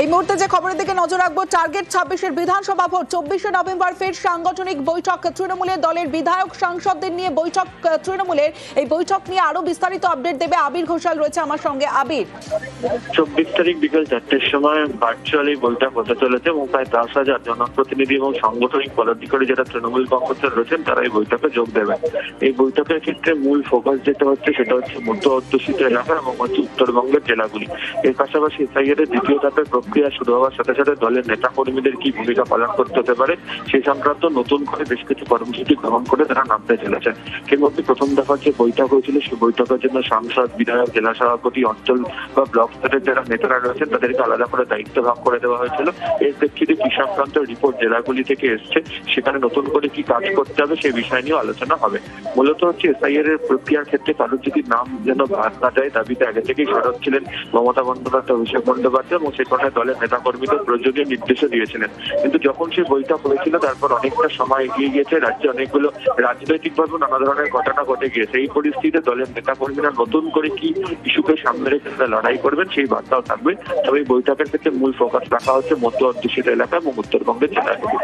এই মুহূর্তে যে খবরের দিকে নজর রাখব, টার্গেট ছাব্বিশের বিধানসভা ভোট, চব্বিশে নভেম্বর ফের সাংগঠনিক বৈঠক। তৃণমূলের দলের বিধায়ক, সাংসদদের নিয়ে বৈঠক, তৃণমূলের এই বৈঠক নিয়ে আরও বিস্তারিত আপডেট দেবে আবির ঘোষাল রয়েছে আমার সঙ্গে। আবির। চব্বিশ তারিখ বিকেল চারটের সময় ভার্চুয়ালি বৈঠক হতে চলেছে এবং প্রায় দশ হাজার জনপ্রতিনিধি এবং সাংগঠনিক পদাধিকারী যারা তৃণমূল কংগ্রেসের রয়েছেন, তারা এই বৈঠকে যোগ দেবেন। এই বৈঠকের ক্ষেত্রে মূল ফোকাস যেটা হচ্ছে, সেটা হচ্ছে মধ্য অধ্যুষিত এলাকা এবং হচ্ছে উত্তরবঙ্গের জেলাগুলি। এর পাশাপাশি এসআইআর দ্বিতীয় ধাপের প্রক্রিয়া শুরু হওয়ার সাথে সাথে দলের নেতা কর্মীদের কি ভূমিকা পালন করতে হতে পারে সেই সংক্রান্ত নতুন করে বেশ কিছু কর্মসূচি গ্রহণ করে তারা নামতে চলেছেন। মধ্যে প্রথম দফার যে বৈঠক হয়েছিল, সেই বৈঠকের জন্য সাংসদ, বিধায়ক, জেলা সভাপতি, অঞ্চল বা ব্লক স্তরের যারা নেতারা রয়েছেন, তাদেরকে আলাদা করে দায়িত্ব ভাগ করে দেওয়া হয়েছিল। এর প্রেক্ষিতে কি সংক্রান্ত রিপোর্ট জেলাগুলি থেকে এসছে, সেখানে নতুন করে কি কাজ করতে হবে সেই বিষয় নিয়ে আলোচনা হবে। মূলত হচ্ছে এসআইআর এর প্রক্রিয়ার ক্ষেত্রে কারোর যদি নাম যেন বাদ না যায়, দাবিতে আগে থেকেই সরব ছিলেন মমতা বন্দ্যোপাধ্যায়, অভিষেক বন্দ্যোপাধ্যায় এবং সে কথায় দলের নেতাকর্মীদের প্রয়োজনীয় নির্দেশও দিয়েছিলেন। কিন্তু যখন সেই বৈঠক হয়েছিল, তারপর অনেকটা সময় এগিয়ে গিয়েছে, রাজ্যে অনেকগুলো রাজনৈতিকভাবে নানা ধরনের ঘটনা ঘটে গিয়েছে। এই পরিস্থিতিতে দলের নেতা নেতাকর্মীরা নতুন করে কি ইস্যুকে সামনে রেখে লড়াই করবেন, সেই বার্তাও থাকবে। তবে এই বৈঠকের ক্ষেত্রে মূল ফোকাস রাখা হচ্ছে মধ্য অধ্যুষিত এলাকা এবং উত্তরবঙ্গের জেলাগুলি।